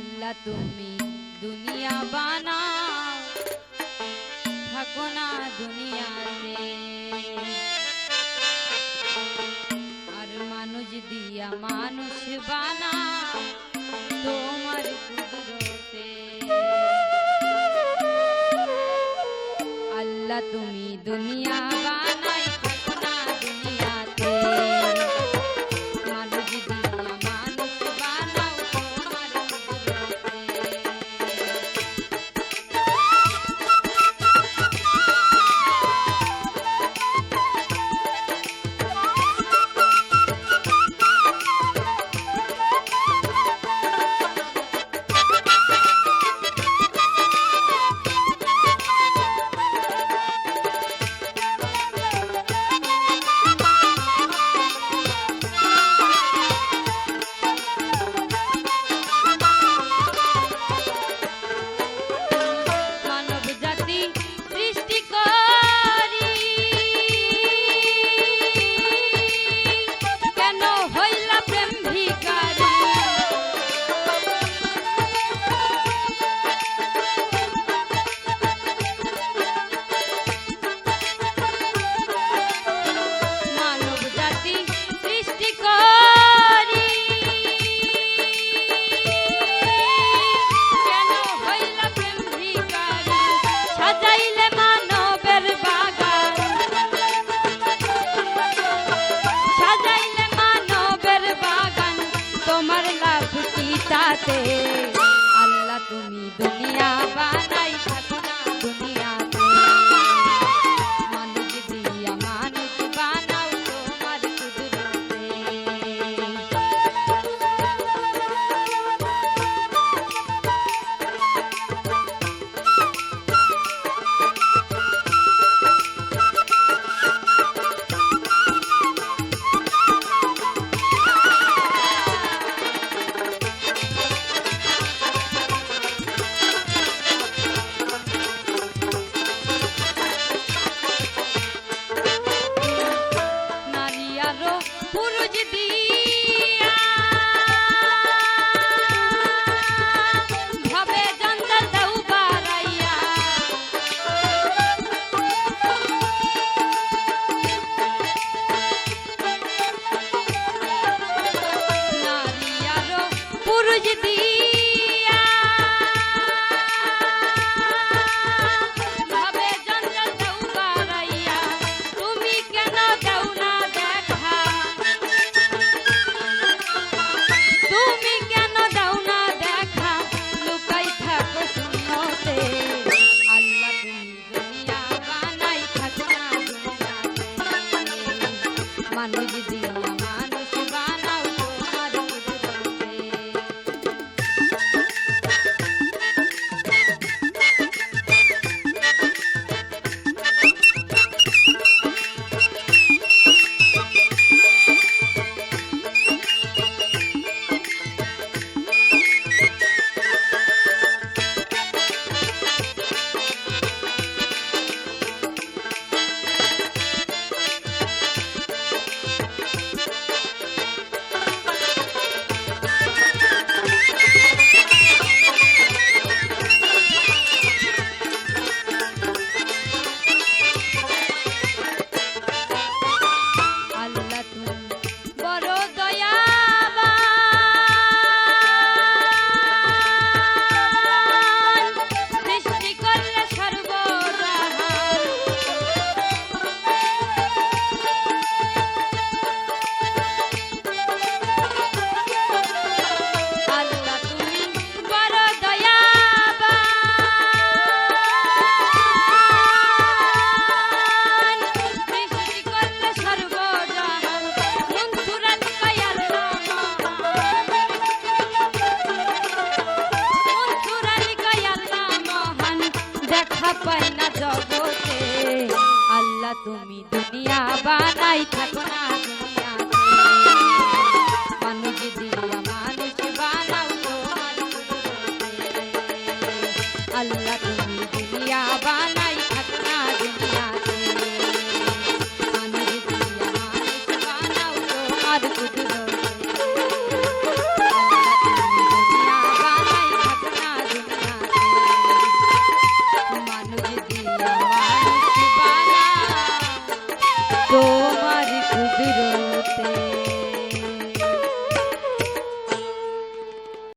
বাংলা তুমি দুনিয়া বানাও, থাকো না দুনিয়াতে। আর মানুষ দিয়া মানুষ বানাও তোমার কুদরতে। আল্লাহ তুমি দুনিয়া বানাও। divana. i man with the তুমি দুনিয়া বানাই থাকো না মানুষ দিয়া আল্লাহ তুমি দুনিয়া বানাই